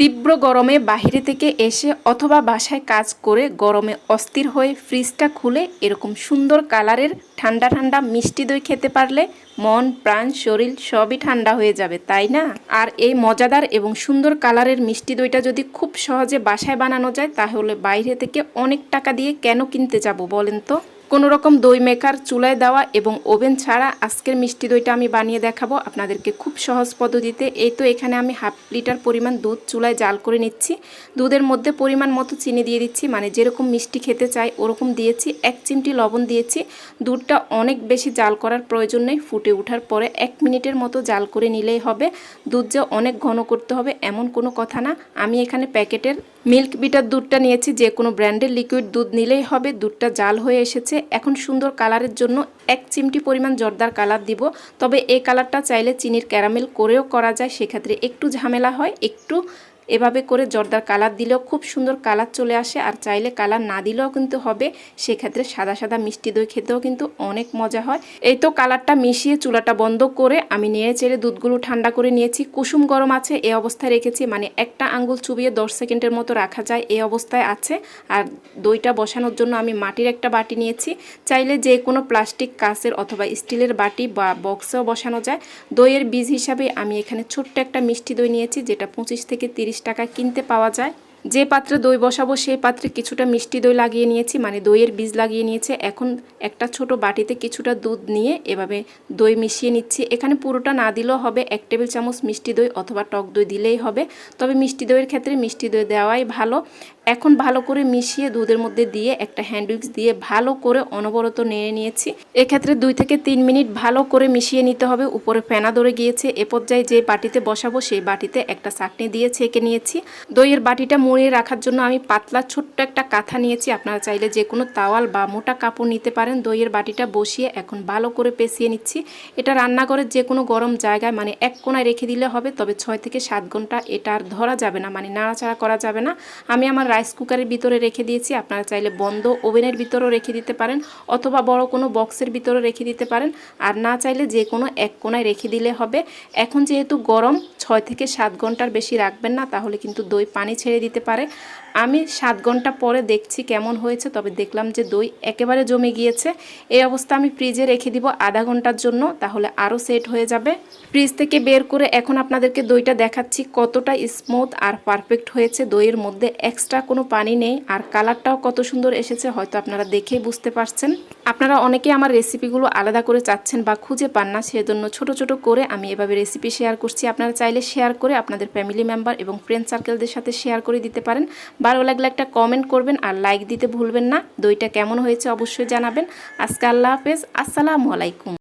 তীব্র গরমে বাইরে থেকে এসে অথবা বাসায় কাজ করে গরমে অস্থির হয়ে ফ্রিজটা খুলে এরকম সুন্দর কালারের ঠান্ডা ঠান্ডা মিষ্টি দই খেতে পারলে মন, প্রাণ, শরীর সবই ঠান্ডা হয়ে যাবে, তাই না? আর এই মজাদার এবং সুন্দর কালারের মিষ্টি দইটা যদি খুব সহজে বাসায় বানানো যায়, তাহলে বাইরে থেকে অনেক টাকা দিয়ে কেন কিনতে যাব বলেন তো? কোনো রকম দই মেকার, চুলায় দেওয়া এবং ওভেন ছাড়া আজকের মিষ্টি দইটা আমি বানিয়ে দেখাবো আপনাদেরকে খুব সহজ পদ্ধতিতে। এই তো এখানে আমি হাফ লিটার পরিমাণ দুধ চুলায় জাল করে নিচ্ছি। দুধের মধ্যে পরিমাণ মতো চিনি দিয়ে দিচ্ছি মানে যেরকম মিষ্টি খেতে চাই ওরকম দিয়েছি। এক চিমটি লবণ দিয়েছি। দুধটা অনেক বেশি জাল করার প্রয়োজন নেই, ফুটে ওঠার পরে এক মিনিটের মতো জাল করে নিলেই হবে। দুধ যে অনেক ঘন করতে হবে এমন কোনো কথা না। আমি এখানে প্যাকেটের মিল্ক বিটার দুধটা নিয়েছি, যে কোনো ব্র্যান্ডের লিকুইড দুধ নিলেই হবে। দুধটা জাল হয়ে এসেছে। এখন সুন্দর কালারের জন্য এক চিমটি পরিমাণ জর্দার কালার দিব। তবে এই কালারটা চাইলে চিনির ক্যারামেল করেও করা যায়। সেক্ষেত্রে একটু ঝামেলা হয়, একটু এভাবে করে জর্দার কালার দিলেও খুব সুন্দর কালার চলে আসে আর চাইলে কালার না দিলেও কিন্তু হবে। সেক্ষেত্রে সাদা সাদা মিষ্টি দই খেতেও কিন্তু অনেক মজা হয়। এই তো কালারটা মিশিয়ে চুলাটা বন্ধ করে আমি নেড়ে চেড়ে দুধগুলো ঠান্ডা করে নিয়েছি। কুসুম গরম আছে এই অবস্থায় রেখেছি মানে একটা আঙ্গুল চুবিয়ে দশ সেকেন্ডের মতো রাখা যায় এই অবস্থায় আছে। আর দইটা বসানোর জন্য আমি মাটির একটা বাটি নিয়েছি। চাইলে যে কোনো প্লাস্টিক, কাঁচের অথবা স্টিলের বাটি বা বক্সেও বসানো যায়। দইয়ের বীজ হিসাবে আমি এখানে ছোট্ট একটা মিষ্টি দই নিয়েছি, যেটা পঁচিশ থেকে তিরিশ টাকা কিনতে পাওয়া যায়। যে পাত্রে দই বসাবো সেই পাত্রে কিছুটা মিষ্টি দই লাগিয়ে নিয়েছি মানে দইয়ের বীজ লাগিয়ে নিয়েছে। এখন একটা ছোট বাটিতে কিছুটা দুধ নিয়ে এভাবে দই মিশিয়ে নিচ্ছি। এখানে পুরোটা না দিলেও হবে, এক টেবিল চামচ মিষ্টি দই অথবা টক দই দিলেই হবে। তবে মিষ্টি দইয়ের ক্ষেত্রে মিষ্টি দই দেওয়াই ভালো। এখন ভালো করে মিশিয়ে দুধের মধ্যে দিয়ে একটা হ্যান্ড উইক্স দিয়ে ভালো করে অনবরত নেড়ে নিয়েছি। এক্ষেত্রে দুই থেকে তিন মিনিট ভালো করে মিশিয়ে নিতে হবে। উপরে ফেনা ধরে গিয়েছে। এ পর্যায়ে যে বাটিতে বসাবো, সেই বাটিতে একটা চাটনি দিয়ে ছেঁকে নিয়েছি। দইয়ের বাটিটা মুড়িয়ে রাখার জন্য আমি পাতলা ছোট্ট একটা কাঁথা নিয়েছি। আপনারা চাইলে যে কোনো তাওয়াল বা মোটা কাপড় নিতে পারেন। দইয়ের বাটিটা বসিয়ে এখন ভালো করে পেঁচিয়ে নিচ্ছি। এটা রান্নাঘরের যে কোনো গরম জায়গায় মানে এক কোনায় রেখে দিলে হবে, তবে ছয় থেকে সাত ঘণ্টা এটা আর ধরা যাবে না মানে নাড়াচাড়া করা যাবে না। আমি আমার রাইস কুকারের ভিতরে রেখে দিয়েছি। আপনারা চাইলে বন্ধ ওভেনের ভিতরেও রেখে দিতে পারেন, অথবা বড় কোনো বক্সের ভিতরে রেখে দিতে পারেন। আর না চাইলে যে কোনো এক কোনায় রেখে দিলে হবে। এখন যেহেতু গরম, ছয় থেকে সাত ঘণ্টার বেশি রাখবেন না, তাহলে কিন্তু দই পানি ছেড়ে দিতে পারে আমি সাত ঘণ্টা পরে দেখছি কেমন হয়েছে, তবে দেখলাম যে দই একেবারে জমে গিয়েছে। এই অবস্থা আমি ফ্রিজে রেখে দিব আধা ঘণ্টার জন্য, তাহলে আরও সেট হয়ে যাবে। ফ্রিজ থেকে বের করে এখন আপনাদেরকে দইটা দেখাচ্ছি কতটা স্মুথ আর পারফেক্ট হয়েছে। দইয়ের মধ্যে এক্সট্রা কোনো পানি নেই, আর কালারটাও কত সুন্দর এসেছে, হয়তো আপনারা দেখেই বুঝতে পারছেন। আপনারা অনেকে আমার রেসিপিগুলো আলাদা করে চাচ্ছেন বা খুঁজে পান না, সেজন্য ছোট ছোট করে আমি এভাবে রেসিপি শেয়ার করছি। আপনারা চাইলে শেয়ার করে আপনাদের ফ্যামিলি মেম্বার এবং ফ্রেন্ড সার্কেলদের সাথে শেয়ার করে দিতে পারেন। ভালো লাগলে একটা কমেন্ট করবেন আর লাইক দিতে ভুলবেন না। দইটা কেমন হয়েছে অবশ্যই জানাবেন। আজকে আল্লাহ হাফেজ। আসসালামু আলাইকুম।